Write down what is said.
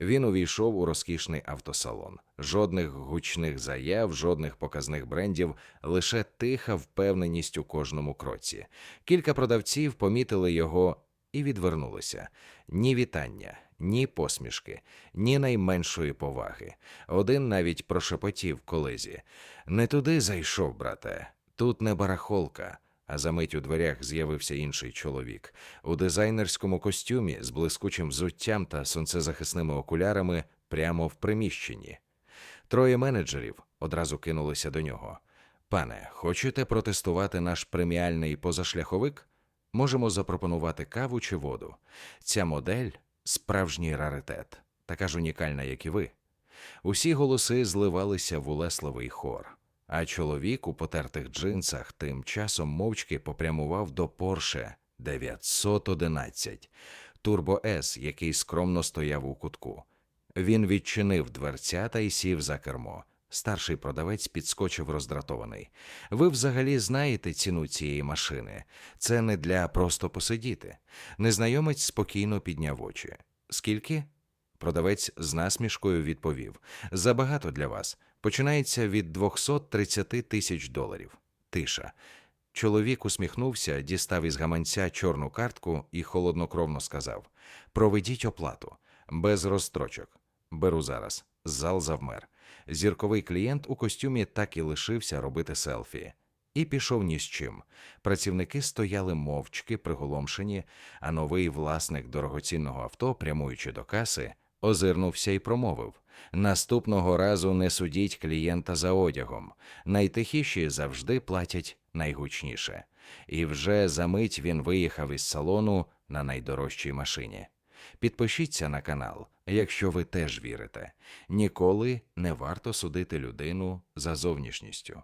Він увійшов у розкішний автосалон. Жодних гучних заяв, жодних показних брендів, лише тиха впевненість у кожному кроці. Кілька продавців помітили його і відвернулися. Ні вітання, ні посмішки, ні найменшої поваги. Один навіть прошепотів колезі: Не туди зайшов, брате, тут не барахолка. А за мить у дверях з'явився інший чоловік у дизайнерському костюмі з блискучим взуттям та сонцезахисними окулярами прямо в приміщенні. Троє менеджерів одразу кинулися до нього. Пане, хочете протестувати наш преміальний позашляховик? Можемо запропонувати каву чи воду. Ця модель справжній раритет, така ж унікальна, як і ви. Усі голоси зливалися в улесливий хор, а чоловік у потертих джинсах тим часом мовчки попрямував до Порше 911 Турбо С, який скромно стояв у кутку. Він відчинив дверцята і сів за кермо. Старший продавець підскочив роздратований. Ви взагалі знаєте ціну цієї машини. Це не для просто посидіти. Незнайомець спокійно підняв очі. Скільки? Продавець з насмішкою відповів: Забагато для вас. Починається від 230 тисяч доларів. Тиша. Чоловік усміхнувся, дістав із гаманця чорну картку і холоднокровно сказав: Проведіть оплату. Без розстрочок. Беру зараз. Зал завмер. Зірковий клієнт у костюмі так і лишився робити селфі. І пішов ні з чим. Працівники стояли мовчки, приголомшені, а новий власник дорогоцінного авто, прямуючи до каси, озирнувся і промовив: Наступного разу не судіть клієнта за одягом. Найтихіші завжди платять найгучніше. І вже за мить він виїхав із салону на найдорожчій машині. Підпишіться на канал, якщо ви теж вірите. Ніколи не варто судити людину за зовнішністю.